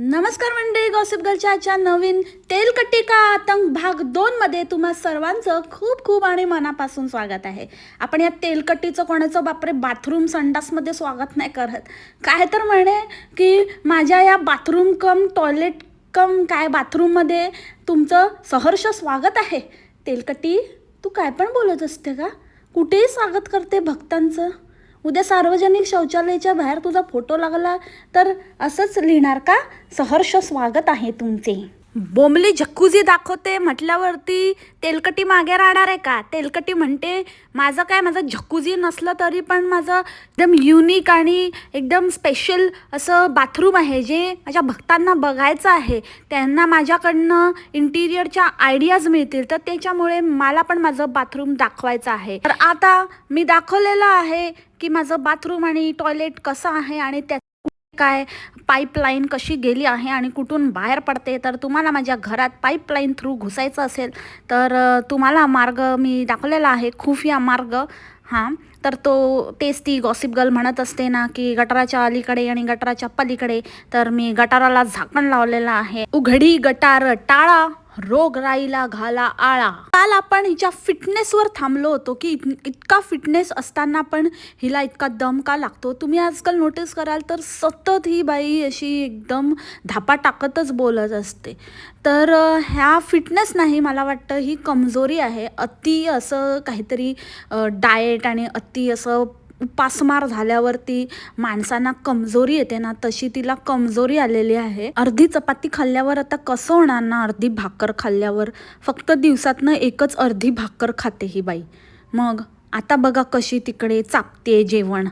नमस्कार मंडळी गॉसिप गर्लच्या आजच्या नवीन तेलकट्टी का आतंक भाग दोनमध्ये तुम्हा सर्वांचं खूप खूप आणि मनापासून स्वागत आहे. आपण या तेलकट्टीचं कोणाचं बापरे बाथरूम संडासमध्ये स्वागत नाही करत. काय तर म्हणे की माझ्या या बाथरूम कम टॉयलेट कम काय बाथरूममध्ये तुमचं सहर्ष स्वागत आहे? तेलकट्टी तू काय पण बोलत असते का? कुठेही स्वागत करते भक्तांचं. उद्या सार्वजनिक शौचालयाच्या बाहेर तुझा फोटो लागला तर असंच लिहिणार का? सहर्ष स्वागत आहे तुमचे. बोंबली झक्कुजी दाखवते म्हटल्यावरती तेलकटी मागे राहणार आहे का? तेलकटी म्हणते माझं काय माझं झक्कुजी नसलं तरी पण माझं एकदम युनिक आणि एकदम स्पेशल असं बाथरूम आहे जे माझ्या भक्तांना बघायचं आहे. त्यांना माझ्याकडनं इंटिरियरच्या आयडियाज मिळतील तर त्याच्यामुळे मला पण माझं बाथरूम दाखवायचं आहे. तर आता मी दाखवलेलं आहे की माझं बाथरूम आणि टॉयलेट कसं आहे आणि त्या काय पाईपलाईन कशी गेली आहे आणि कुठून बाहेर पडते तर तुम्हाला माझ्या घरात पाईपलाईन थ्रू घुसायचं असेल तर तुम्हाला मार्ग मी दाखवलेला आहे खुफिया मार्ग. हां तर तो तेच ती गॉसिप गर्ल म्हणत असते ना की गटाराच्या अलीकडे आणि गटाराच्या पलीकडे तर मी गटाराला झाकण लावलेलं आहे. उघडी गटार टाळा. रोगराईला घाला आळा. काल आपण हिच्या फिटनेसवर थांबलो होतो की इत- इतका फिटनेस असताना पण हिला इतका दम का लागतो? तुम्ही आजकाल नोटीस कराल तर सतत ही बाई अशी एकदम धापा टाकतच बोलत असते. तर ह्या फिटनेस नाही मला वाटतं ही कमजोरी आहे. अति असं काहीतरी डाएट आणि अति असं उपासमार झाल्यावरती माणसांना कमजोरी येते ना तशी तिला कमजोरी आलेली आहे. अर्धी चपाती खाल्ल्यावर आता कसं होणार ना अर्धी भाकर खाल्ल्यावर? फक्त दिवसातनं एकच अर्धी भाकर खाते ही बाई. मग आता बघा कशी तिकडे चापते जेवण.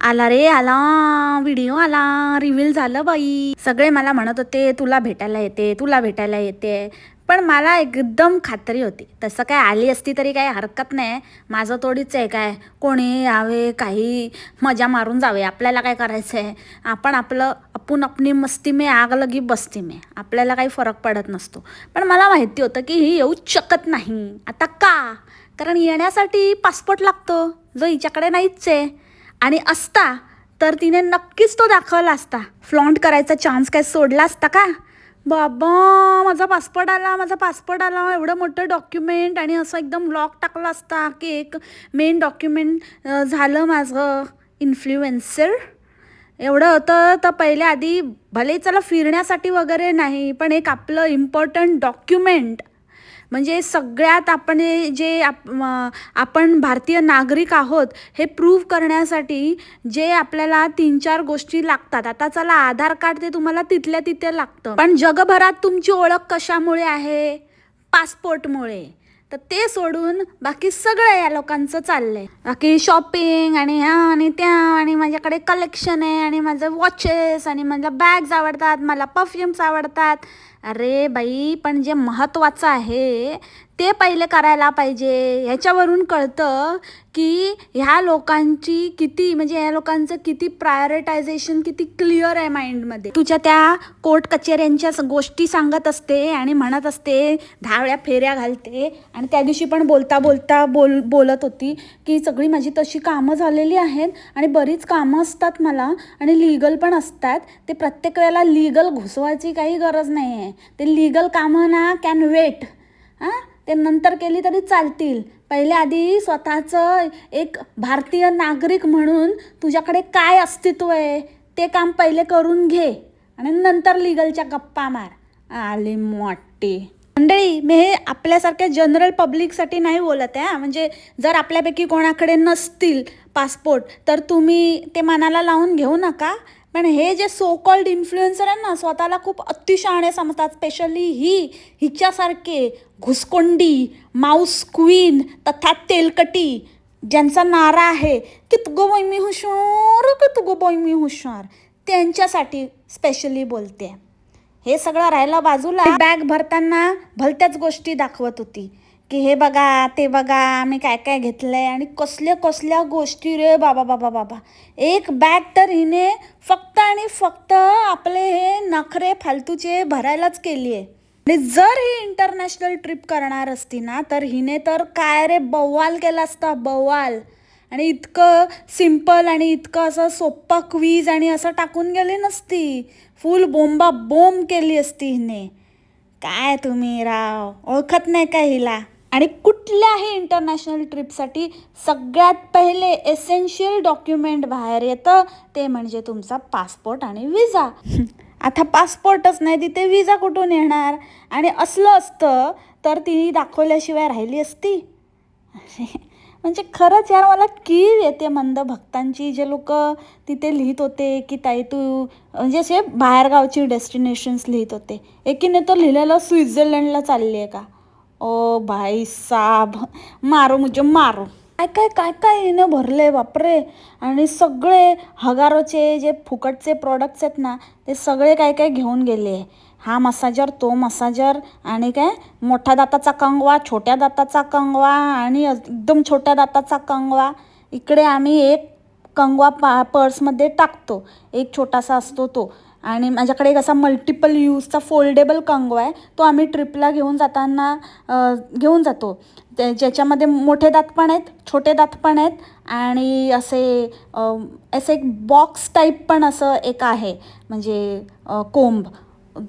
आला रे आला. व्हिडिओ आला. रिव्हील झालं बाई. सगळे मला म्हणत होते तुला भेटायला येते तुला भेटायला येते. पण मला एकदम खात्री होती. तसं काय आली असती तरी काही हरकत नाही. माझं थोडीच आहे काय? कोणी यावे काही मजा मारून जावे. आपल्याला काय करायचं आहे आपण आपलं आपण आपली मस्ती मे आग लगी बस्ती में. आपल्याला काही फरक पडत नसतो. पण मला माहिती होतं की ही येऊच शकत नाही. आता का? कारण येण्यासाठी पासपोर्ट लागतो. जो हिच्याकडे नाहीच आहे. आणि असता तर तिने नक्कीच तो दाखवला असता. फ्लॉन्ट करायचा चान्स काय? सोडला असता का? बाबा माझा पासपोर्ट आला माझा पासपोर्ट आला. एवढं मोठं डॉक्युमेंट आणि असं एकदम लॉक टाकला असता की एक मेन डॉक्युमेंट झालं माझं इन्फ्लुएन्सर एवढं होतं तर पहिले आधी भले चला फिरण्यासाठी वगैरे नाही पण एक आपलं इम्पॉर्टंट डॉक्युमेंट म्हणजे सगळ्यात आपण जे आपण भारतीय नागरिक आहोत हे प्रूव्ह करण्यासाठी जे आपल्याला तीन चार गोष्टी लागतात. आता चला आधार कार्ड ते तुम्हाला तिथल्या तिथे लागतं. पण जगभरात तुमची ओळख कशामुळे आहे? पासपोर्टमुळे. तर ते सोडून बाकी सगळं या लोकांचं चाललंय. बाकी शॉपिंग आणि ह्या आणि त्या आणि माझ्याकडे कलेक्शन आहे आणि माझं वॉचेस आणि माझ्या बॅग्स आवडतात मला परफ्युम्स आवडतात. अरे बाई पण जे महत्त्वाचं आहे ते पहिले करायला पाहिजे. ह्याच्यावरून कळतं की ह्या लोकांची किती म्हणजे ह्या लोकांचं किती प्रायोरिटायझेशन किती क्लिअर आहे माइंडमध्ये तुझ्या त्या कोर्ट कचेऱ्यांच्या गोष्टी सांगत असते आणि म्हणत असते दहाव्या फेऱ्या घालते. आणि त्या दिवशी पण बोलता बोलता बोल बोलत होती की सगळी माझी तशी कामं झालेली आहेत आणि बरीच कामं असतात मला आणि लिगल पण असतात. ते प्रत्येक वेळेला लिगल घुसवायची काही गरज नाही आहे ते लिगल कामं ना कॅन वेट हां? ते नंतर केली तरी चालतील. पहिले आधी स्वतःचं एक भारतीय नागरिक म्हणून तुझ्याकडे काय अस्तित्व आहे ते काम पहिले करून घे आणि नंतर लिगलच्या गप्पा मार. आले मोठे. मंडळी मी हे आपल्यासारख्या जनरल पब्लिकसाठी नाही बोलत आहे म्हणजे जर आपल्यापैकी कोणाकडे नसतील पासपोर्ट तर तुम्ही ते मनाला लावून घेऊ नका. पण हे जे सो कॉल्ड इन्फ्लुएन्सर आहे ना स्वतःला खूप अतिशहाणे समजतात. स्पेशली ही हिच्यासारखे घुसकोंडी माऊस क्वीन तथा तेलकटी ज्यांचा नारा आहे की तुगो बोय मी हुशार की तुगो बोय मी हुशार त्यांच्यासाठी स्पेशली बोलते. हे सगळं राहिलं बाजूला. बॅग भरताना भलत्याच गोष्टी दाखवत होती. की हे बघा ते बघा आम्ही काय काय घेतलं आहे आणि कसल्या कसल्या गोष्टी रे बाबा बाबा बाबा. एक बॅग तर हिने फक्त आणि फक्त आपले हे नखरे फालतूचे भरायलाच केली आहे आणि जर ही इंटरनॅशनल ट्रिप करणार असती ना तर हिने तर काय रे बवाल केला असता बवाल. आणि इतकं सिंपल आणि इतकं असं सोप्पा क्वीज आणि असं टाकून गेली नसती. फुल बोंबा बोंब केली असती हिने. काय तुम्ही राव? ओळखत नाही का हिला? आणि कुठल्याही इंटरनॅशनल ट्रिपसाठी सगळ्यात पहिले एसेन्शियल डॉक्युमेंट बाहेर येतं ते म्हणजे तुमचा पासपोर्ट आणि विजा आता पासपोर्टच नाही तिथे विजा कुठून येणार? आणि असलं असतं तर ती दाखवल्याशिवाय राहिली असती? म्हणजे खरंच यार मला कीव येते मंद भक्तांची. जे लोक तिथे लिहित होते की ताई तू म्हणजे असे बाहेरगावची डेस्टिनेशन्स लिहित होते. एकीने तर लिहिलेलं स्वित्झर्लंडला चालली आहे का? ओ भाई साब मारो म्हणजे मारो. काय काय काय काय येणं भरले बापरे. आणि सगळे हगारोचे जे फुकटचे प्रॉडक्ट्स आहेत ना ते सगळे काय काय घेऊन गेले. हा मसाजर तो मसाजर आणि काय? मोठ्या दाताचा कंगवा छोट्या दाताचा कंगवा आणि एकदम छोट्या दाताचा कंगवा. इकडे आम्ही एक कंगवा पा पर्समध्ये टाकतो. एक छोटासा असतो तो. आणि माझ्याकडे एक असा मल्टिपल यूजचा फोल्डेबल कंगवा आहे. तो आम्ही ट्रिपला घेऊन जाताना घेऊन जातो. ते ज्याच्यामध्ये मोठे दात पण आहेत छोटे दात पण आहेत आणि असे असे एक बॉक्स टाईप पण असं एक आहे. म्हणजे कोंब.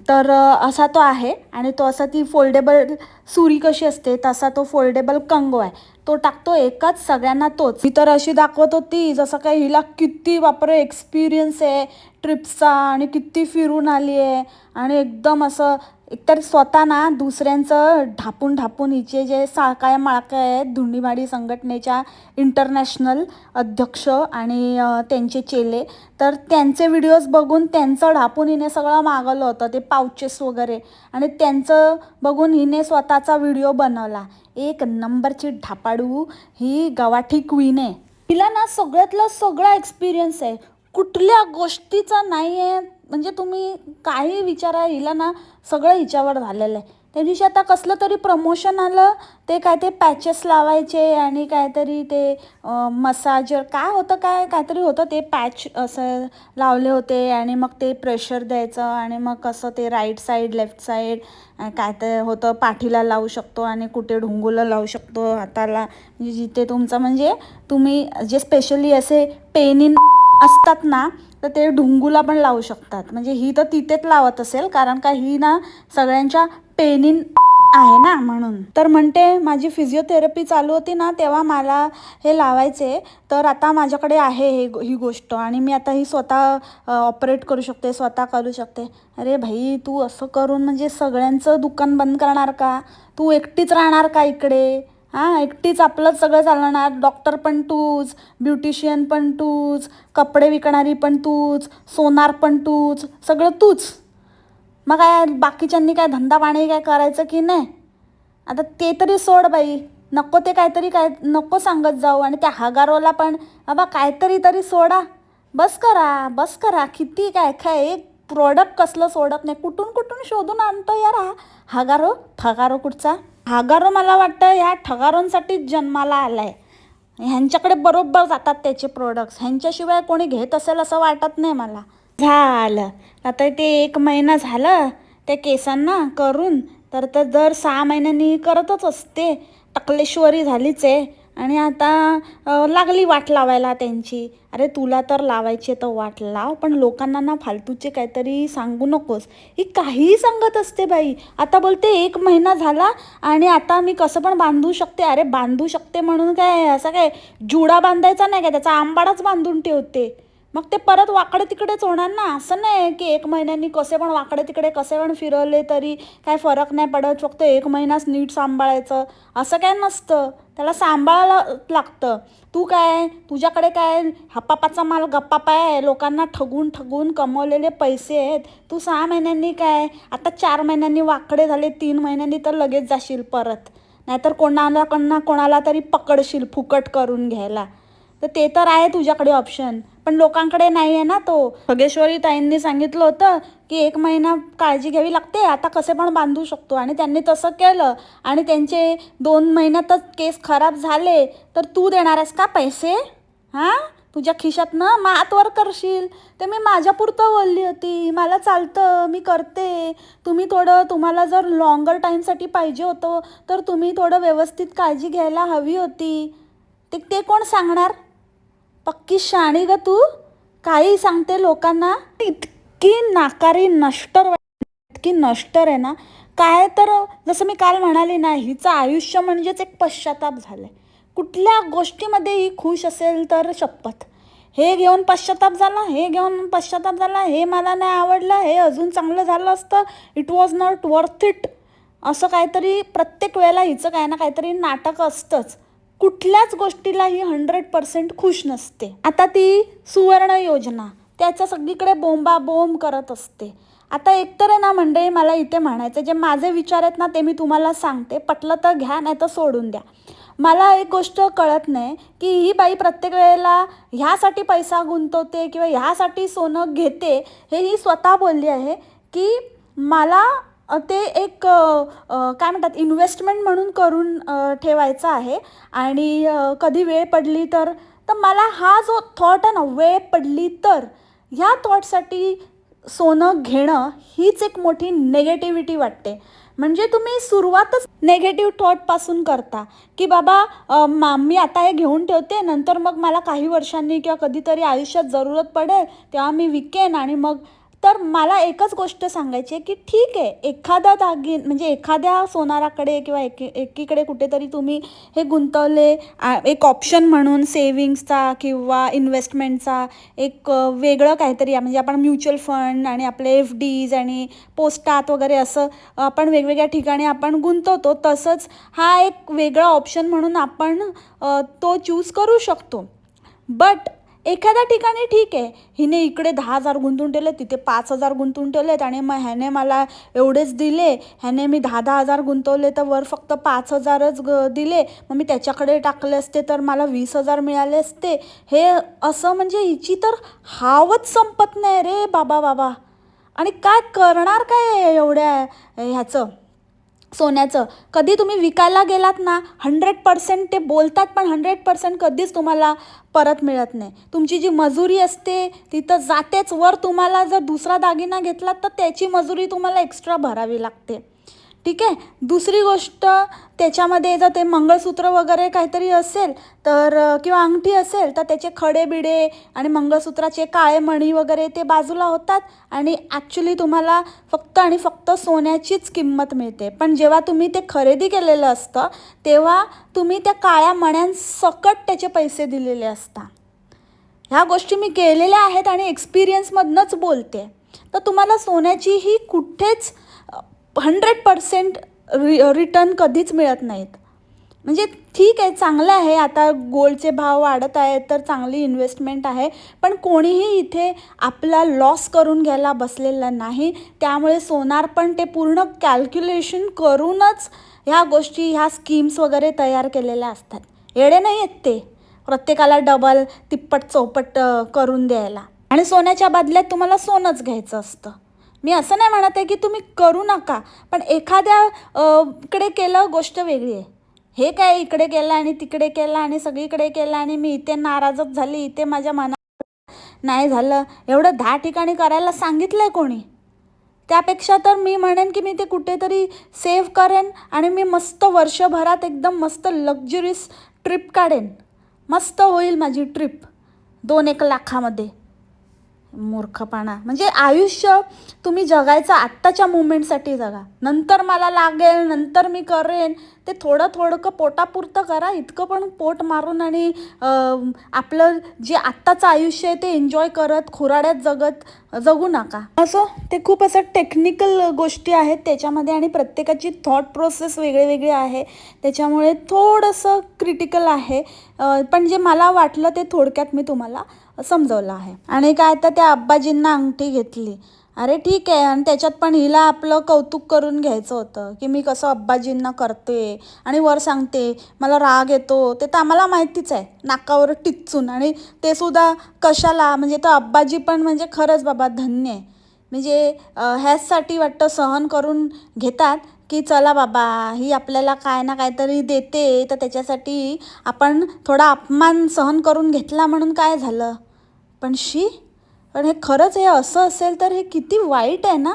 तर असा तो आहे आणि तो असा ती फोल्डेबल सुरी कशी असते तसा तो फोल्डेबल कंगो आहे. तो टाकतो एकच सगळ्यांना तोच. मी तर अशी दाखवत होती जसं काही हिला किती बापरे एक्सपिरियन्स आहे. ट्रिप्सचा आणि किती फिरून आली आहे आणि एकदम असं एकतर स्वतः ना दुसऱ्यांचं ढापून ढापून हिचे जे साळकाय माळकाय आहेत धुंडीमाडी संघटनेच्या इंटरनॅशनल अध्यक्ष आणि त्यांचे चेले तर त्यांचे व्हिडिओज बघून त्यांचं ढापून हिने सगळं मागवलं होतं ते पाउचेस वगैरे. आणि त्यांचं बघून हिने स्वतःचा व्हिडिओ बनवला. एक नंबरची ढापाडू ही गवाठी क्वीन आहे. हिला ना सगळ्यातला सगळा एक्सपिरियन्स आहे. कुठल्या गोष्टीचा नाही आहे म्हणजे तुम्ही काही विचारा हिला ना सगळं हिच्यावर झालेलं आहे. त्या दिवशी आता कसलं तरी प्रमोशन आलं ते काय ते पॅचेस लावायचे आणि काहीतरी ते मसाजर काय होतं काय काहीतरी होतं ते पॅच असं लावले होते आणि मग ते प्रेशर द्यायचं आणि मग कसं ते राईट साईड लेफ्ट साईड काय ते होतं पाठीला लावू शकतो आणि कुठे ढुंगूला लावू शकतो हाताला. म्हणजे जिथे तुमचं म्हणजे तुम्ही जे स्पेशली असे पेनिन असतात ना तर ते ढुंगूला पण लावू शकतात. म्हणजे ही तर तिथेच लावत असेल कारण का ही ना सगळ्यांच्या पेनिन आहे ना म्हणून. तर म्हणते माझी फिजिओथेरपी चालू होती ना तेव्हा मला हे लावायचे. तर आता माझ्याकडे आहे हे ही गोष्ट आणि मी आता ही स्वतः ऑपरेट करू शकते स्वतः करू शकते. अरे भाई तू असं करून म्हणजे सगळ्यांचं दुकान बंद करणार का? तू एकटीच राहणार का इकडे? हां एकटीच आपलंच सगळं चालणार. डॉक्टर पण तूच ब्युटिशियन पण तूच कपडे विकणारी पण तूच सोनार पण तूच सगळं तूच. मग काय बाकीच्यांनी काय धंदा पाणी काय करायचं की नाही? आता ते तरी सोड बाई. नको ते काहीतरी काय नको सांगत जाऊ. आणि त्या हगारोला पण बाबा काहीतरी तरी सोडा. बस करा बस करा. किती काय काय एक प्रोडक्ट कसलं सोडत नाही. कुठून कुठून शोधून आणतो यार हा हगारो फगारो कुठचा? हगारो मला वाटतं ह्या ठगारोंसाठीच जन्माला आलाय. ह्यांच्याकडे बरोबर जातात त्याचे प्रोडक्ट्स ह्यांच्याशिवाय कोणी घेत असेल असं वाटत नाही मला. झालं. आता ते एक महिना झालं. त्या केसांना करून तर तर दर सहा महिन्यांनी करतच असते. टकलेश्वरी झालीच आहे. आणि आता लागली वाट लावायला त्यांची. अरे तुला तर लावायची तर वाट लाव पण लोकांना ना फालतूचे काहीतरी सांगू नकोस. ही काहीही सांगत असते बाई. आता बोलते एक महिना झाला आणि आता मी कसं पण बांधू शकते. अरे बांधू शकते म्हणून काय? असं काय जुडा बांधायचा नाही काय? त्याचा आंबाडाच बांधून ठेवते. मग ते परत वाकडे तिकडेच होणार ना? असं नाही की एक महिन्यांनी कसे पण वाकडे तिकडे कसे पण फिरवले तरी काय फरक नाही पडत फक्त एक महिनाच नीट सांभाळायचं. असं काय नसतं. त्याला सांभाळायला लागतं. तू काय तुझ्याकडे काय हपापाचा माल गप्पापा आहे. लोकांना ठगून ठगून कमवलेले पैसे आहेत. तू सहा महिन्यांनी काय आता चार महिन्यांनी वाकडे झाले तीन महिन्यांनी तर लगेच जाशील परत. नाहीतर कोणाला कोणा कोणाला तरी पकडशील फुकट करून घ्यायला. तर ते तर आहे तुझ्याकडे ऑप्शन पण लोकांकडे नाही आहे ना तो. खगेश्वरी ताईंनी सांगितलं होतं की एक महिना काळजी घ्यावी लागते आता कसे पण बांधू शकतो. आणि त्यांनी तसं केलं. आणि त्यांचे दोन महिन्यातच केस खराब झाले. तर तू देणार आहेस का पैसे? हां? तुझ्या खिशातनं मातवर करशील. ते मी माझ्यापुरतं बोलली होती. मला चालतं मी करते. तुम्ही थोडं तुम्हाला जर लॉंगर टाईमसाठी पाहिजे होतं तर तुम्ही थोडं व्यवस्थित काळजी घ्यायला हवी होती. ते ते कोण सांगणार? पक्की शाणी ग तू? काही सांगते लोकांना? इतकी नाकारी नष्टर इतकी नष्टर आहे ना? काय तर जसं मी काल म्हणाले ना हिचं आयुष्य म्हणजेच एक पश्चाताप झालंय. कुठल्या गोष्टीमध्ये ही खुश असेल तर शपथ. हे घेऊन पश्चाताप झाला हे घेऊन पश्चाताप झाला हे मला नाही आवडलं हे अजून चांगलं झालं असतं it was not worth it असं काहीतरी प्रत्येक वेळेला हिचं काही ना काहीतरी नाटक असतंच. कुठल्याच गोष्टीला ही हंड्रेड पर्सेंट खुश नसते. आता ती सुवर्ण योजना त्याच्या सगळीकडे बोंबा बोंब करत असते. आता एकतर आहे ना मंडळी मला इथे म्हणायचं जे माझे विचार आहेत ना ते मी तुम्हाला सांगते. पटलं तर घ्या नाही तर सोडून द्या. मला एक गोष्ट कळत नाही की ही बाई प्रत्येक वेळेला ह्यासाठी पैसा गुंतवते किंवा ह्यासाठी सोनं घेते हे ही स्वतः बोलली आहे की मला ते एक काय म्हणतात इन्व्हेस्टमेंट म्हणून करून ठेवायचं आहे. आणि कधी वेळ पडली तर तर मला हा जो थॉट आहे ना वेळ पडली तर ह्या थॉटसाठी सोनं घेणं हीच एक मोठी नेगेटिव्हिटी वाटते. म्हणजे तुम्ही सुरुवातच नेगेटिव्ह थॉटपासून करता की बाबा मा मी आता हे घेऊन ठेवते नंतर मग मला काही वर्षांनी किंवा कधीतरी आयुष्यात जरूरत पडेल तेव्हा मी विकेन आणि मग तर मला एकच गोष्ट सांगायची आहे की ठीक आहे एखादा दागिन म्हणजे एखाद्या सोनाराकडे किंवा एकी एकीकडे कुठेतरी तुम्ही हे गुंतवले एक ऑप्शन म्हणून सेविंग्सचा किंवा इन्व्हेस्टमेंटचा एक वेगळं काहीतरी म्हणजे आपण म्युच्युअल फंड आणि आपले एफ डीज आणि पोस्टात वगैरे असं आपण वेगवेगळ्या ठिकाणी आपण गुंतवतो तसंच हा एक वेगळा ऑप्शन म्हणून आपण तो चूज करू शकतो. बट एखाद्या ठिकाणी ठीक आहे. हिने इकडे दहा हजार गुंतवून ठेवले तिथे पाच हजार गुंतवून ठेवलेत आणि मग ह्याने मला एवढेच दिले. ह्याने मी दहा दहा हजार गुंतवले तर वर फक्त पाच हजारच ग दिले. मग मी त्याच्याकडे टाकले असते तर मला वीस हजार मिळाले असते. हे असं म्हणजे हिची तर हावच संपत नाही रे बाबा बाबा. आणि काय करणार काय एवढ्या ह्याचं? सोन्याचं. कधी तुम्ही विकायला गेलात ना हंड्रेड पर्सेंट ते बोलतात पण हंड्रेड पर्सेंट कधीच तुम्हाला परत मिळत नाही. तुमची जी मजुरी असते तिथं जातेच. वर तुम्हाला जर दुसरा दागिना घेतलात तर त्याची मजुरी तुम्हाला एक्स्ट्रा भरावी लागते. ठीक आहे? दुसरी गोष्ट त्याच्यामध्ये जर ते मंगळसूत्र वगैरे काहीतरी असेल तर किंवा अंगठी असेल तर त्याचे खडे बिडे आणि मंगळसूत्राचे काळे मणी वगैरे ते बाजूला होतात आणि ॲक्च्युली तुम्हाला फक्त आणि फक्त सोन्याचीच किंमत मिळते. पण जेव्हा तुम्ही ते खरेदी केलेलं असतं तेव्हा तुम्ही त्या काळ्या मण्यांसकट त्याचे पैसे दिलेले असता. ह्या गोष्टी मी केलेल्या आहेत आणि एक्सपिरियन्समधनंच बोलते. तर तुम्हाला सोन्याची ही कुठेच हंड्रेड पर्सेंट रि रिटर्न कधीच मिळत नाहीत. म्हणजे ठीक आहे चांगलं आहे आता गोल्डचे भाव वाढत आहेत तर चांगली इन्व्हेस्टमेंट आहे पण कोणीही इथे आपला लॉस करून घ्यायला बसलेला नाही. त्यामुळे सोनार पण ते पूर्ण कॅल्क्युलेशन करूनच ह्या गोष्टी ह्या स्कीम्स वगैरे तयार केलेल्या असतात. येडे नाही आहेत ते. प्रत्येकाला डबल तिप्पट चौपट करून द्यायला. आणि सोन्याच्या बदल्यात तुम्हाला सोनंच घ्यायचं असतं. मी असं नाही म्हणत आहे की तुम्ही करू नका पण एखाद्या कडे केलं गोष्ट वेगळी आहे. हे काय इकडे केलं आणि तिकडे केलं आणि सगळीकडे केलं आणि मी इथे नाराजच झाली इथे माझ्या मना नाही झालं एवढं दहा ठिकाणी करायला सांगितलं आहे कोणी? त्यापेक्षा तर मी म्हणेन की मी ते कुठेतरी सेव्ह करेन आणि मी मस्त वर्षभरात एकदम मस्त लक्झुरियस ट्रिप काढेन. मस्त होईल माझी ट्रिप दोन एक लाखामध्ये. मूर्खपणा. म्हणजे आयुष्य तुम्ही जगायचं आत्ताच्या मुमेंटसाठी जगा. नंतर मला लागेल नंतर मी करेन. ते थोडं थोडं पोटापुरतं करा. इतकं पण पोट मारून आणि आपलं जे आत्ताचं आयुष्य आहे ते एन्जॉय करत खुराड्यात जगत जगू नका. असं ते खूप असं टेक्निकल गोष्टी आहेत त्याच्यामध्ये आणि प्रत्येकाची थॉट प्रोसेस वेगळी वेगळी आहे. त्याच्यामुळे थोडंसं क्रिटिकल आहे. पण जे मला वाटलं ते थोडक्यात मी तुम्हाला समजवलं आहे. आणि काय तर त्या आब्बाजींना अंगठी घेतली. अरे ठीक आहे आणि त्याच्यात पण हिला आपलं कौतुक करून घ्यायचं होतं की मी कसं अब्बाजींना करते आणि वर सांगते मला राग येतो ते तर आम्हाला माहितीच आहे. नाकावर टिचून. आणि ते सुद्धा कशाला म्हणजे तर अब्बाजी पण म्हणजे खरंच बाबा धन्य आहे. म्हणजे ह्याचसाठी वाटतं सहन करून घेतात की चला बाबा ही आपल्याला काय ना काहीतरी देते तर त्याच्यासाठी आपण थोडा अपमान सहन करून घेतला म्हणून काय झालं? पण शी पण हे खरंच हे असं असेल तर हे किती वाईट आहे ना?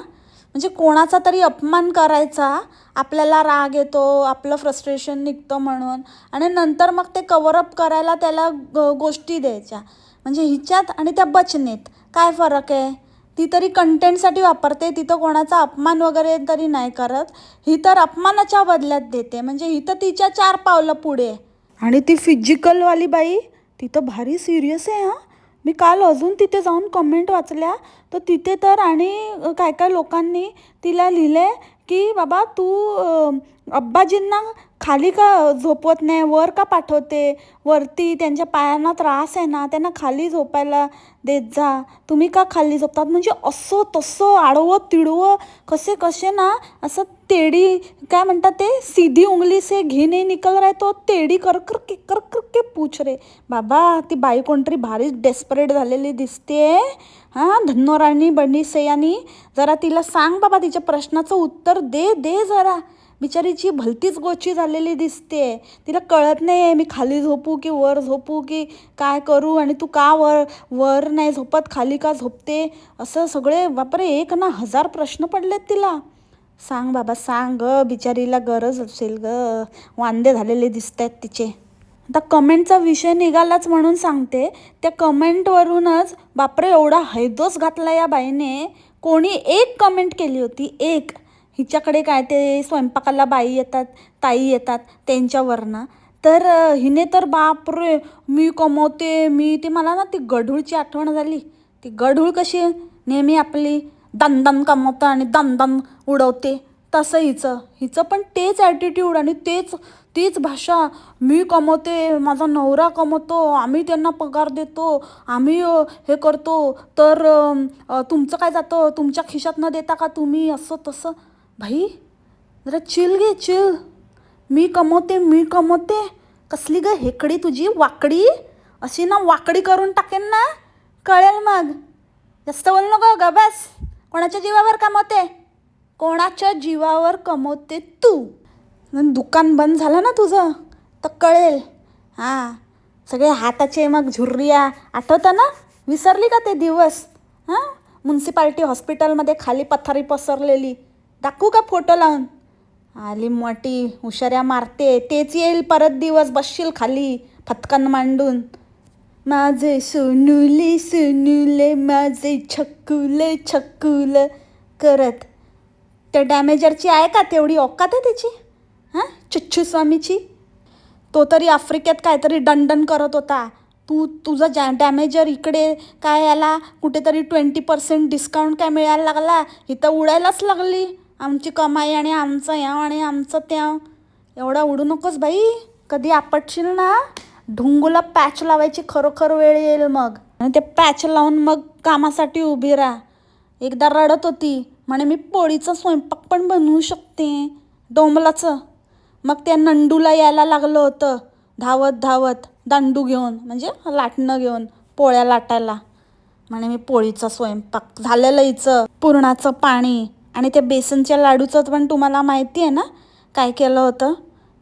म्हणजे कोणाचा तरी अपमान करायचा आपल्याला राग येतो आपलं फ्रस्ट्रेशन निघतं म्हणून आणि नंतर मग ते कवरअप करायला त्याला ग गोष्टी द्यायच्या. म्हणजे हिच्यात आणि त्या बचनेत काय फरक आहे? ती तरी कंटेंटसाठी वापरते तिथं कोणाचा अपमान वगैरे तरी नाही करत. ही तर अपमानाच्या बदल्यात देते. म्हणजे ही तर तिच्या चार पावलं पुढे. आणि ती फिजिकलवाली बाई ती तर भारी सिरियस आहे हां. मी काल अजून तिथे जाऊन कमेंट वाचल्या. तर तिथे तर आणि काय काय लोकांनी तिला लिहिले की बाबा तू अब्बाजींना खाली का झोपवत नाही? वर का पाठवते? वरती त्यांच्या पायांना त्रास आहे ना त्यांना खाली झोपायला देत जा. तुम्ही का खाली झोपतात? म्हणजे असं तसं आडवं तिडवं कसे कसे ना असं तेडी काय म्हणतात ते सीधी उंगली से घी नाही निकल रहा तो तेडी कर कर के कर के पूछ रे बाबा ती बाई कोणतरी भारीच डेस्परेट झालेली दिसते. हां धन्नोराणी बंडी सयानी जरा तिला सांग बाबा तिच्या प्रश्नाचं उत्तर दे दे जरा. बिचारीची भलतीच गोची झालेली दिसते. तिला कळत नाही आहे मी खाली झोपू की वर झोपू की काय करू आणि तू का वर वर नाही झोपत खाली का झोपते? असं सगळे बापरे एक ना हजार प्रश्न पडलेत तिला. सांग बाबा सांग ग बिचारीला गरज असेल ग. वांदे झालेले दिसत आहेत तिचे. आता कमेंटचा विषय निघालाच म्हणून सांगते. त्या कमेंटवरूनच बापरे एवढा हैदोस घातला या बाईने. कोणी एक कमेंट केली होती एक. हिच्याकडे काय ते स्वयंपाकाला बाई येतात ताई येतात त्यांच्यावरनं. तर हिने तर बापरे मी कमवते मी ती मला ना ती गढूळची आठवण झाली. ती गढूळ कशी आहे? नेहमी आपली दणदण कमवतं आणि दणदण उडवते. तसं हिचं. हिचं पण तेच ॲटिट्यूड आणि तेच तीच भाषा. मी कमवते माझा नवरा कमवतो आम्ही त्यांना पगार देतो आम्ही हे करतो. तर तुमचं काय जातं? तुमच्या खिशात न देता का तुम्ही असं तसं? भाई जरा चिल घे चिल मी कमवते मी कमवते. कसली ग हेकडी तुझी? वाकडी? अशी ना वाकडी करून टाकेन ना? कळेल मग. जास्त बोल नको ग बस. कोणाच्या जीवावर कमवते? कोणाच्या जीवावर कमवते तू? दुकान बंद झालं ना तुझं? तर कळेल. हां. सगळे हाताचे मग झुर्रिया. आठवतं ना? विसरली का ते दिवस? हां? म्युन्सिपाल्टी हॉस्पिटलमध्ये खाली पथारी पसरलेली. दाखवू का फोटो लावून? आली मोठी हुशाऱ्या मारते. तेच येईल परत दिवस बसशील खाली फतकन मांडून. माझे सोनुले सोनुले माझे छकुले छकुल. करत. त्या डॅमेजरची आहे का तेवढी औकात आहे त्याची? हां? चुच्छू स्वामीची? तो तरी आफ्रिकेत काहीतरी दंडन करत होता. तू तुझं जॅ डॅमेजर इकडे काय याला कुठेतरी ट्वेंटी पर्सेंट डिस्काउंट काय मिळायला लागला? इथं उडायलाच लागली. आमची कमाई आणि आमचं याव आणि आमचं त्याव एवढा उडू नकोस बाई. कधी आपटशील ना? ढुंगूला पॅच लावायची खरोखर वेळ येईल मग. आणि ते पॅच लावून मग कामासाठी उभी राहा. एकदा रडत होती. म्हणे मी पोळीचा स्वयंपाक पण बनवू शकते. डोंबलाचं. मग त्या नंडूला यायला लागलं होतं. धावत धावत दांडू घेऊन म्हणजे लाटणं घेऊन पोळ्या लाटायला. म्हणे मी पोळीचा स्वयंपाक झालेलं हिचं. पुरणाचं पाणी आणि त्या बेसनच्या लाडूचं पण तुम्हाला माहिती आहे ना काय केलं होतं?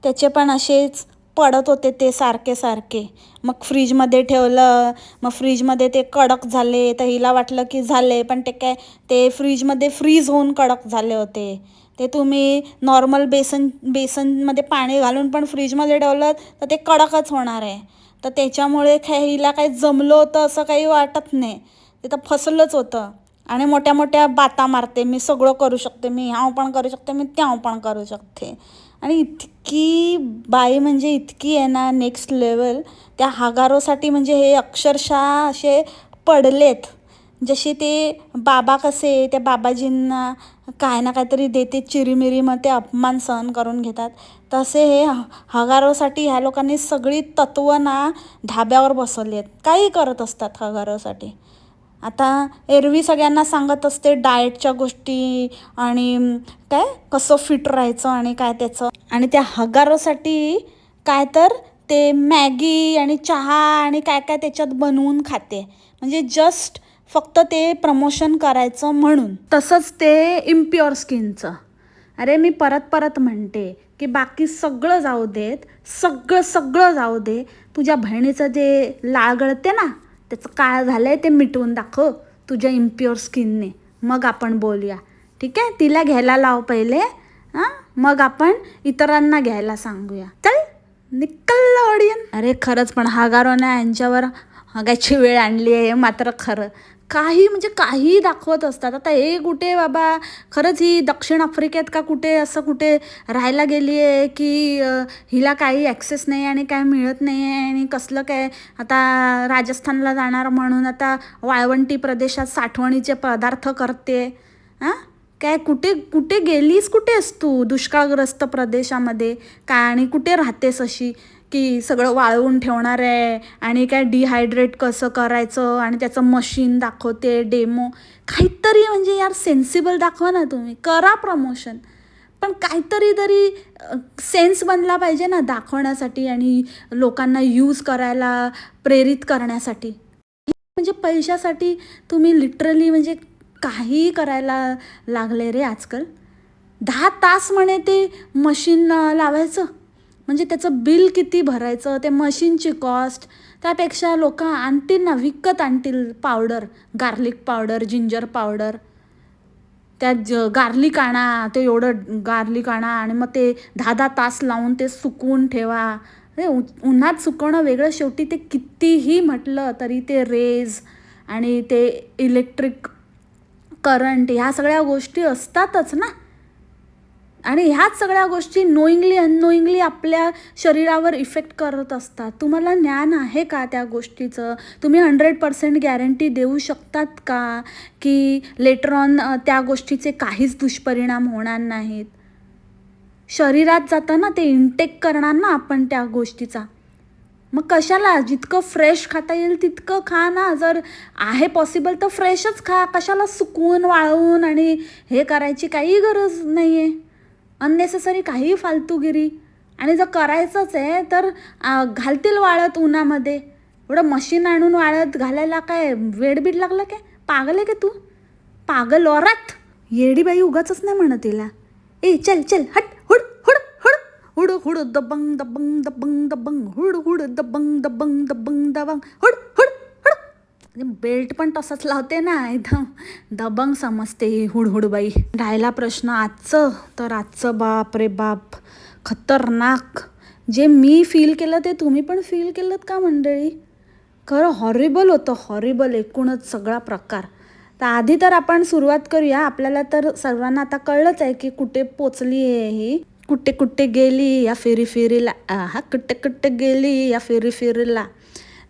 त्याचे पण असेच पडत होते ते सारखे सारखे. मग फ्रीजमध्ये ठेवलं मग फ्रीजमध्ये ते कडक झाले तर हिला वाटलं की झाले पण ते काय ते फ्रीजमध्ये फ्रीज होऊन कडक झाले होते. ते तुम्ही नॉर्मल बेसन बेसनमध्ये पाणी घालून पण फ्रीजमध्ये ठेवलं तर ते कडकच होणार आहे. तर त्याच्यामुळे काय हिला काही जमलं होतं असं काही वाटत नाही. ते तर फसलंच होतं. आणि मोठ्या मोठ्या बाता मारते मी सगळं करू शकते मी ह्याव पण करू शकते मी त्याव पण करू शकते. आणि इतकी बाई म्हणजे इतकी आहे ना नेक्स्ट लेवल त्या हागारोसाठी म्हणजे हे अक्षरशः असे पडलेत. जसे ते बाबा कसे त्या बाबाजींना काय ना काहीतरी देते चिरीमिरी मग ते अपमान सहन करून घेतात. तसे हे ह- हगारोसाठी ह्या लोकांनी सगळी तत्त्व ना धाब्यावर बसवली आहेत. काही करत असतात हगारोसाठी. आता एरवी सगळ्यांना सांगत असते डाएटच्या गोष्टी आणि काय कसं फिट राहायचं आणि काय त्याचं. आणि त्या हगारोसाठी काय तर ते मॅगी आणि चहा आणि काय काय त्याच्यात बनवून खाते. म्हणजे जस्ट फक्त ते प्रमोशन करायचं म्हणून. तसंच ते इम्प्युअर स्किनचं अरे मी परत परत म्हणते की बाकी सगळं जाऊ देत सगळं सगळं जाऊ दे. तुझ्या बहिणीचं जे लाळ गळते ना त्याचं काय झालं आहे ते मिटवून दाखव तुझ्या इम्प्युअर स्किनने मग आपण बोलूया. ठीक आहे? तिला घ्यायला लाव पहिले. हां? मग आपण इतरांना घ्यायला सांगूया. चल. निकल ऑडियन अरे खरंच पण हा गारोना यांच्यावर हगायची वेळ आणली आहे मात्र खरं. काही म्हणजे काही दाखवत असतात. आता हे कुठे बाबा? खरंच ही दक्षिण आफ्रिकेत का कुठे असं कुठे राहायला गेली आहे की हिला काही ॲक्सेस नाही आणि काय मिळत नाही आहे आणि कसलं काय? आता राजस्थानला जाणार म्हणून आता वाळवंटी प्रदेशात साठवणीचे पदार्थ करते. हां काय कुठे कुठे गेलीस? कुठे तू? दुष्काळग्रस्त प्रदेशामध्ये. काय आणि कुठे राहतेस अशी? की सगळं वाळवून ठेवणार आहे आणि काय डिहायड्रेट कसं करायचं आणि त्याचं मशीन दाखवते डेमो काहीतरी म्हणजे यार सेन्सिबल दाखवा ना तुम्ही. करा प्रमोशन पण काहीतरी तरी सेन्स बनला पाहिजे ना दाखवण्यासाठी आणि लोकांना यूज करायला प्रेरित करण्यासाठी. म्हणजे पैशासाठी तुम्ही लिटरली म्हणजे काही करायला लागले रे आजकाल. दहा तास म्हणे ते मशीन लावायचं. म्हणजे त्याचं बिल किती भरायचं ते मशीनची कॉस्ट त्यापेक्षा लोक आणतील ना विकत आणतील powder garlic powder ginger powder त्यात ज गार्लिक आणा ते एवढं गार्लिक आणा आणि मग ते दहा दहा तास लावून ते सुकवून ठेवा. रे उ- उन्हात सुकवणं वेगळं शेवटी ते कितीही म्हटलं तरी ते रेज आणि ते इलेक्ट्रिक करंट ह्या सगळ्या गोष्टी असतातच ना. आणि ह्याच सगळ्या गोष्टी नोईंगली अननोईंगली आपल्या शरीरावर इफेक्ट करत असतात. तुम्हाला ज्ञान आहे का त्या गोष्टीचं? तुम्ही हंड्रेड पर्सेंट गॅरंटी देऊ शकतात का? की लेटर ऑन त्या गोष्टीचे काहीच दुष्परिणाम होणार नाहीत. शरीरात जातं ना ते इंटेक करणार ना आपण त्या गोष्टीचा. मग कशाला? जितकं फ्रेश खाता येईल तितकं खा ना. जर आहे पॉसिबल तर फ्रेशच खा. कशाला सुकवून वाळवून आणि हे करायची काही गरज नाही आहे अननेसेसरी काही फालतूगिरी. आणि जर करायचंच आहे तर घालतील वाळत उन्हामध्ये. एवढं मशीन आणून वाळत घालायला काय वेडबीड लागलं काय? पागल आहे का तू? पागल ओरात येडी बाई उगाच नाही म्हणत तिला. ए चल चल हट हुड हुड हुड. हुड हुड दबंग दबंग दबंग दबंग. हुड हुड दबंग दबंग दबंग दबंग. हुड. बेल्ट पण तसंच लावते ना एकदम दबंग समजते ही हुडहुडबाई. राहिला प्रश्न आजचं तर आजचं बाप रे बाप खतरनाक. जे मी फील केलं ते तुम्ही पण फील केलं का मंडळी? खरं हॉरिबल होतं हॉरिबल एकूणच सगळा प्रकार. तर आधी तर आपण सुरुवात करूया. आपल्याला तर सर्वांना आता कळलंच आहे की कुठे पोचली आहे ही. कुठे कुठे गेली या फेरी फेरीला? हा कुठे कुठे गेली या फेरी फेरीला?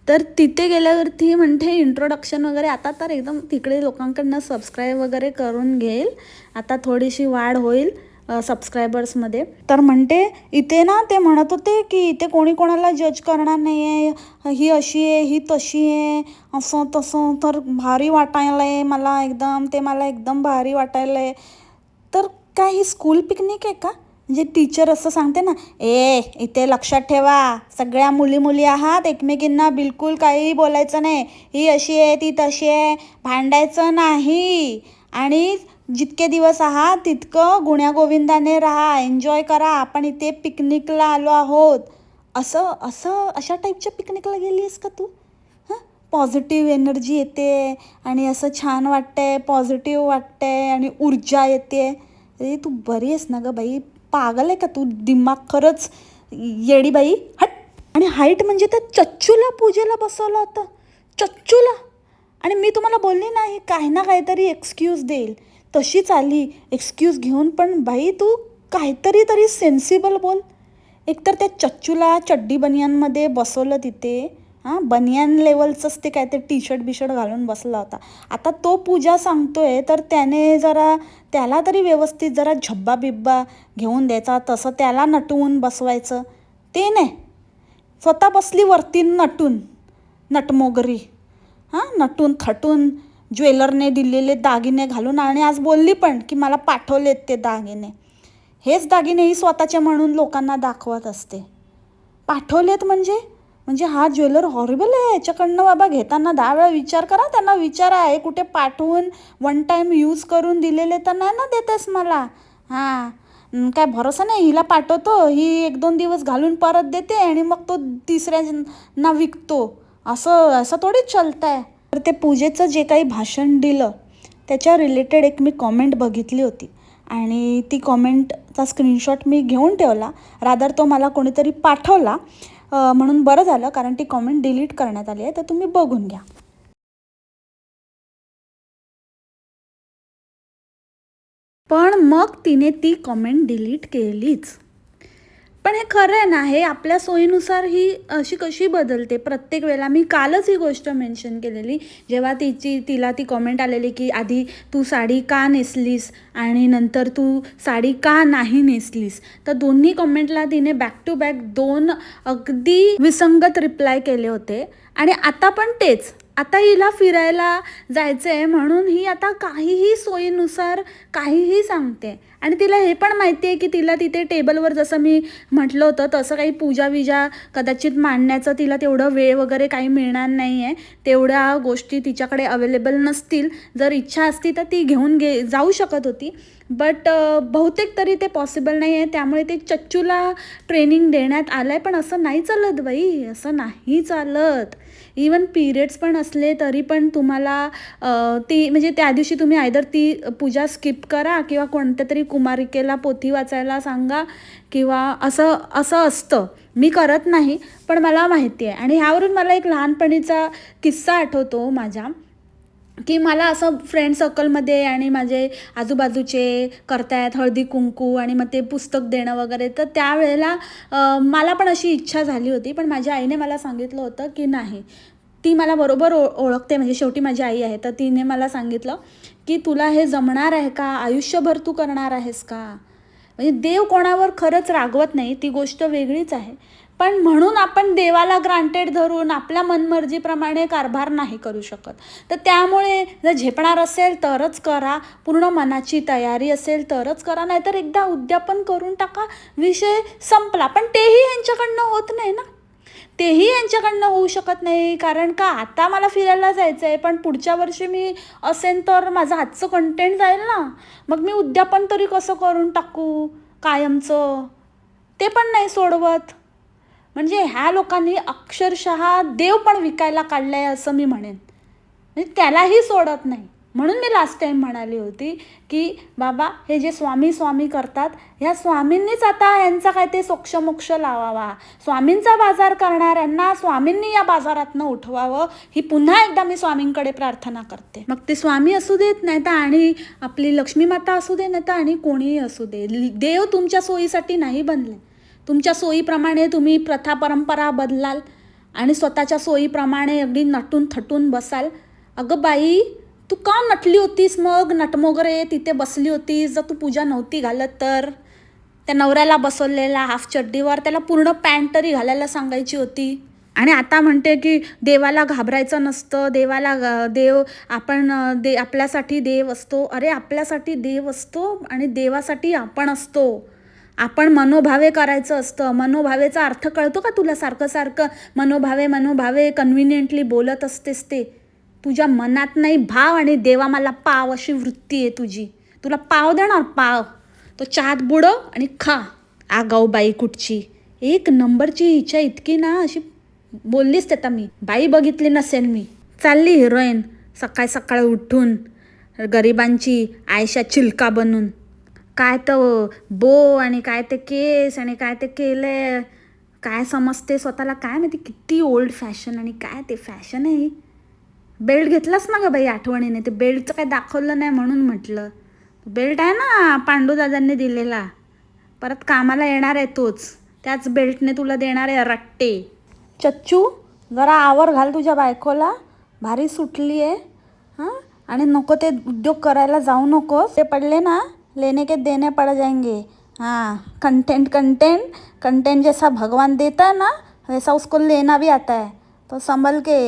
तर तिथे गेल्यावरती म्हणते इंट्रोडक्शन वगैरे आता तर एकदम तिकडे लोकांकडनं सबस्क्राईब वगैरे करून घेईल. आता थोडीशी वाढ होईल सबस्क्रायबर्समध्ये तर म्हणते इथे ना ते म्हणत होते की इथे कोणी कोणाला जज करणार नाही आहे ही अशी आहे ही तशी आहे असं तसं तर भारी वाटायला आहे मला एकदम ते मला एकदम भारी वाटायला आहे तर काय ही स्कूल पिकनिक आहे का? म्हणजे टीचर असं सांगते ना ए इथे लक्षात ठेवा सगळ्या मुली मुली आहात एकमेकींना बिलकुल काही बोलायचं नाही. ही अशी आहे ती तशी आहे भांडायचं नाही. आणि जितके दिवस आहात तितकं गुण्यागोविंदाने राहा एन्जॉय करा आपण इथे पिकनिकला आलो आहोत. असं असं अशा टाईपच्या पिकनिकला गेली आहेस का तू? हां? पॉझिटिव्ह एनर्जी येते आणि असं छान वाटतंय पॉझिटिव्ह वाटतंय आणि ऊर्जा येते. अरे तू बरी आहेस ना गं बाई. पागल आहे का तू? दिमाग खरंच येडी बाई. हट. आणि हाईट म्हणजे त्या चच्चूला पूजेला बसवलं होतं. चच्चूला. आणि मी तुम्हाला बोलली नाही काही ना काहीतरी एक्सक्यूज देईल. तशीच आली. एक्सक्यूज घेऊन पण बाई तू काहीतरी तरी सेन्सिबल बोल. एकतर त्या चच्चूला चड्डी बनियांमध्ये बसवलं तिथे. हां बनियान लेवलचंच ते काय ते टी शर्ट बिशर्ट घालून बसला होता. आता तो पूजा सांगतोय तर त्याने जरा त्याला तरी व्यवस्थित जरा झब्बा बिब्बा घेऊन द्यायचा तसं त्याला नटवून बसवायचं. ते नाही. स्वतः बसली वरती नटून नटमोगरी. हां नटून थटून ज्वेलरने दिलेले दागिने घालून आणि आज बोलली पण की मला पाठवलेत ते दागिने. हेच दागिनेही स्वतःचे म्हणून लोकांना दाखवत असते. पाठवलेत म्हणजे? म्हणजे हा ज्वेलर हॉरिबल आहे. याच्याकडनं बाबा घेताना दहा वेळा विचार करा. त्यांना विचारा हे कुठे पाठवून वन टाईम यूज करून दिलेले तर नाही ना देतेस मला? हां. काय भरोसा नाही. हिला पाठवतो. ही एक दोन दिवस घालून परत देते आणि मग तो तिसऱ्यांना विकतो. असं असं थोडीच चलतं आहे तर ते पूजेचं जे काही भाषण दिलं त्याच्या रिलेटेड एक मी कॉमेंट बघितली होती. आणि ती कॉमेंटचा स्क्रीनशॉट मी घेऊन ठेवला. रादर तो मला कोणीतरी पाठवला. हो म्हणून बरं झालं कारण ती कॉमेंट डिलीट करण्यात आली आहे तर तुम्ही बघून घ्या. पण मग तिने ती कॉमेंट डिलीट केलीच. पण हे खरं आहे ना हे आपल्या सोयीनुसार ही अशी कशी बदलते? प्रत्येक वेळेला मी कालच ही गोष्ट मेन्शन केलेली. जेव्हा तिची तिला ती कॉमेंट आलेली की आधी तू साडी का नेसलीस आणि नंतर तू साडी का नाही नेसलीस? तर दोन्ही कॉमेंटला तिने बॅक टू बॅक दोन अगदी विसंगत रिप्लाय केले होते. आणि आता पण तेच. आता हिला फिरायला जायचं आहे म्हणून ही आता काहीही सोयीनुसार काहीही सांगते. आणि तिला हे पण माहिती आहे की तिला तिथे टेबलवर जसं मी म्हटलं होतं तसं काही पूजा विजा कदाचित मांडण्याचं तिला तेवढं वेळ वगैरे काही मिळणार नाही आहे तेवढ्या गोष्टी तिच्याकडे अवेलेबल नसतील. जर इच्छा असती तर ती घेऊन गे जाऊ शकत होती. बट बहुतेक तरी ते पॉसिबल नाही आहे त्यामुळे ते चच्चूला ट्रेनिंग देण्यात आलं आहे पण असं नाही चालत बाई. असं नाही चालत. इवन पिरियड्स पण असले तरी पण तुम्हाला ती म्हणजे त्या दिवशी तुम्ही आयदर ती पूजा स्किप करा किंवा कोणत्या तरी कुमारिकेला पोथी वाचायला सांगा किंवा असं असं असतं. मी करत नाही पण मला माहिती आहे आणि ह्यावरून मला एक लहानपणीचा किस्सा आठवतो माझ्या. की मला असं फ्रेंड सर्कलमध्ये आणि माझे आजूबाजूचे करतायत हळदी कुंकू आणि मग ते पुस्तक देणं वगैरे तर त्यावेळेला मला पण अशी इच्छा झाली होती पण माझ्या आईने मला सांगितलं होतं की नाही. ती मला बरोबर ओ ओळखते म्हणजे शेवटी माझी आई आहे तर तिने मला सांगितलं की तुला हे जमणार आहे का? आयुष्यभर तू करणार आहेस का? म्हणजे देव कोणावर खरंच रागवत नाही ती गोष्ट वेगळीच आहे. पण म्हणून आपण देवाला ग्रांटेड धरून आपल्या मनमर्जीप्रमाणे कारभार नाही करू शकत. तर त्यामुळे जर झेपणार असेल तरच करा. पूर्ण मनाची तयारी असेल तरच करा. नाहीतर एकदा उद्यापन करून टाका. विषय संपला. पण तेही यांच्याकडनं होत नाही ना. तेही यांच्याकडनं होऊ शकत नाही. कारण का? आता मला फिरायला जायचं आहे पण पुढच्या वर्षी मी असेन तर माझं आजचं कंटेंट जाईल ना. मग मी उद्यापन तरी कसं करून टाकू? कायमचं. ते पण नाही सोडवत. म्हणजे ह्या लोकांनी अक्षरशः देव पण विकायला काढलं आहे असं मी म्हणेन. म्हणजे त्यालाही सोडत नाही. म्हणून मी लास्ट टाईम म्हणाली होती की बाबा हे जे स्वामी स्वामी करतात ह्या स्वामींनीच आता ह्यांचा काय ते सोक्षमोक्ष लावावा. स्वामींचा बाजार करणाऱ्यांना स्वामींनी या बाजारातनं उठवावं. ही पुन्हा एकदा मी स्वामींकडे प्रार्थना करते. मग ते स्वामी असू देत नाही तर आणि आपली लक्ष्मी माता असू दे नाही तर आणि कोणीही असू दे. देव तुमच्या सोयीसाठी नाही बनले. तुमच्या सोयीप्रमाणे तुम्ही प्रथा परंपरा बदलाल आणि स्वतःच्या सोयीप्रमाणे अगदी नटून थटून बसाल. अगं बाई तू का नटली होतीस मग? नटमोगरे तिथे बसली होतीस. जर तू पूजा नव्हती घालत तर? त्या नवऱ्याला बसवलेला हाफ चड्डीवर त्याला पूर्ण पॅन्ट तरी घालायला सांगायची होती. आणि आता म्हणते की देवाला घाबरायचं नसतं. देवाला देव आपण दे आपल्यासाठी देव असतो. अरे आपल्यासाठी देव असतो आणि देवासाठी आपण असतो. आपण मनोभावे करायचं असतं. मनोभावेचा अर्थ कळतो का तुला? सारखं सारखं मनोभावे मनोभावे कन्व्हिनियंटली बोलत असतेस ते. तुझ्या मनात नाही भाव आणि देवा मला पाव अशी वृत्ती आहे तुझी. तुला पाव देणार? पाव. तो चहात बुडव आणि खा. आगाऊ बाई कुठची? एक नंबरची हिच्या इतकी ना अशी बोललीच आता मी. बाई बघितली नसेल मी. चालली हिरोईन. सकाळ सकाळ उठून गरिबांची आयशा चिलका बनून. काय तर बो आणि काय ते केस आणि काय ते केले काय समजते स्वतःला काय माहिती किती ओल्ड फॅशन आणि काय ते फॅशन आहे. बेल्ट घेतलास ना ग बाई आठवणीने ते बेल्टचं काय दाखवलं नाही म्हणून म्हटलं. बेल्ट आहे ना पांडूदादांनी दिलेला. परत कामाला येणार आहे तोच. त्याच बेल्टने तुला देणार आहे रट्टे. चच्चू जरा आवर घाल तुझ्या बायकोला. भारी सुटली आहे हां? आणि नको ते उद्योग करायला जाऊ नको ते पडले ना लेने के देने पड़ जाएंगे। हाँ कंटेंट कंटेंट कंटेंट जैसा भगवान देता है ना वैसा उसको लेना भी आता है। तो संभल के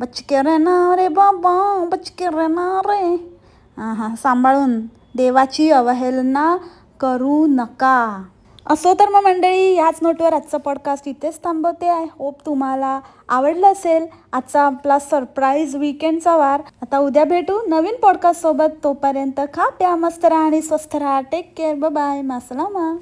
बच के रहना रे बाबा बच के रहना रे। हां हां सांभाळून देवाची अवहेलना करू नका। असो तर मग मंडळी ह्याच नोटवर आजचं पॉडकास्ट इथेच थांबवते आहे. होप तुम्हाला आवडलं असेल. आजचा आपला सरप्राईज विकेंडचा वार. आता उद्या भेटू नवीन पॉडकास्टसोबत तोपर्यंत खा प्या मस्त राहा आणि स्वस्थ राहा. Take care bye मासलामा